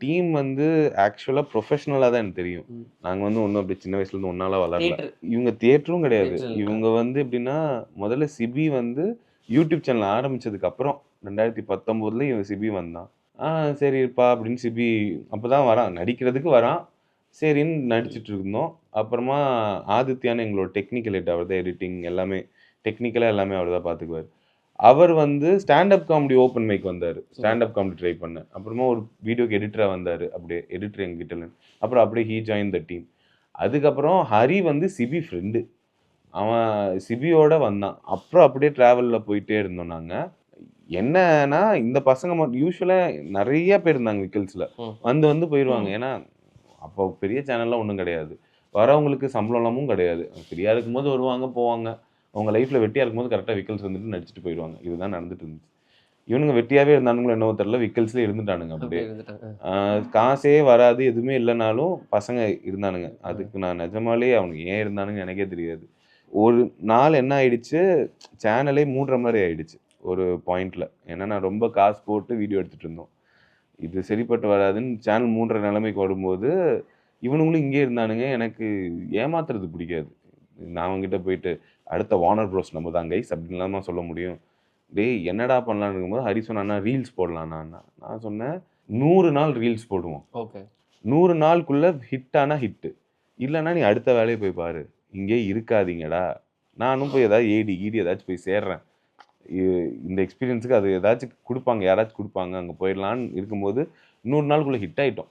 Team வந்து ஆக்சுவலா ப்ரொஃபஷனலா தான் எனக்கு தெரியும். ம். நாங்க வந்து ஒன்றும் அப்படி சின்ன வயசுல இருந்து ஒன்னால வளரல. இவங்க தியேட்டரும் கிடையாது. இவங்க வந்து எப்படின்னா முதல்ல சிபி வந்து யூடியூப் சேனல் ஆரம்பிச்சதுக்கு அப்புறம் ரெண்டாயிரத்தி பத்தொம்போதுல இவன் சிபி வந்தான். ஆ சரி இருப்பா அப்படின்னு சிபி அப்பதான் வரான். நடிக்கிறதுக்கு வரான். சரின்னு நடிச்சிட்டு இருந்தோம். அப்புறமா ஆதித்யான்னு எங்களோட டெக்னிக்கல் ஹெட் அவர் தான் எடிட்டிங் எல்லாமே டெக்னிக்கலாக எல்லாமே அவர் தான் பார்த்துக்குவார் அவர் வந்து ஸ்டாண்டப் காமெடி ஓப்பன் மைக் வந்தார். ஸ்டாண்டப் காமெடி ட்ரை பண்ண அப்புறமா ஒரு வீடியோக்கு எடிட்டராக வந்தார். அப்படியே எடிட்டர் எங்ககிட்ட இருந்து. அப்புறம் அப்படியே ஹீ ஜாயின் த டீம் அதுக்கப்புறம் ஹரி வந்து சிபி ஃப்ரெண்டு அவன் சிபியோட வந்தான். அப்புறம் அப்படியே ட்ராவலில் போயிட்டே இருந்தோம் நாங்கள் என்னன்னா இந்த பசங்க மட்டும் யூஸ்வலாக நிறைய பேர் இருந்தாங்க விக்கல்ஸில். வந்து வந்து போயிடுவாங்க ஏன்னா அப்போ பெரிய சேனல்லாம் ஒன்றும் கிடையாது. வரவங்களுக்கு சம்பளமும் கிடையாது. ஃப்ரீயாக இருக்கும்போது வருவாங்க போவாங்க. அவங்க லைஃப்பில் வெட்டியாக இருக்கும்போது கரெக்டாக விக்கல்ஸ் வந்துட்டு நடிச்சிட்டு போயிடுவாங்க. இதுதான் நடந்துட்டு இருந்துச்சு. இவனுங்க வெட்டியாகவே இருந்தானுங்களோ என்னவோ தெரியல விக்கல்ஸ்லேயே இருந்துட்டானுங்க அப்படியே. காசே வராது எதுவுமே இல்லைனாலும் பசங்க இருந்தானுங்க. அதுக்கு நான் நிஜமாலே அவனுக்கு ஏன் இருந்தானுங்க எனக்கே தெரியாது. ஒரு நாள் என்ன ஆயிடுச்சு? சேனலே மூடுற மாதிரி ஆயிடுச்சு ஒரு பாயிண்ட்ல ஏன்னா நான் ரொம்ப காசு போட்டு வீடியோ எடுத்துட்டு இருந்தோம். இது சரிப்பட்டு வராதுன்னு சேனல் மூடுற நிலைமைக்கு வரும்போது இவனுங்களும் இங்கே இருந்தானுங்க. எனக்கு ஏமாத்துறது பிடிக்காது. நான் அவங்ககிட்ட போயிட்டு அடுத்த வார்னர் ப்ரோஸ் நம்ம தான் கைஸ் அப்படின்லாம் சொல்ல முடியும். டேய் என்னடா பண்ணலான்னு இருக்கும்போது ஹரி சொன்னா ரீல்ஸ் போடலாம்னா நான். சொன்னேன் நூறு நாள் ரீல்ஸ் போடுவோம். ஓகே நூறு நாளுக்குள்ள ஹிட் ஆனா ஹிட்டு இல்லைன்னா நீ அடுத்த வேலையை போய் பாரு. இங்கே இருக்காதீங்கடா. நானும் போய் ஏதாவது ஏடி ஈடி ஏதாச்சும் போய் சேர்றேன். இந்த எக்ஸ்பீரியன்ஸுக்கு அது ஏதாச்சும் கொடுப்பாங்க யாராச்சும் கொடுப்பாங்க அங்கே போயிடலான்னு இருக்கும்போது நூறு நாளுக்குள்ள ஹிட் ஆயிட்டோம்.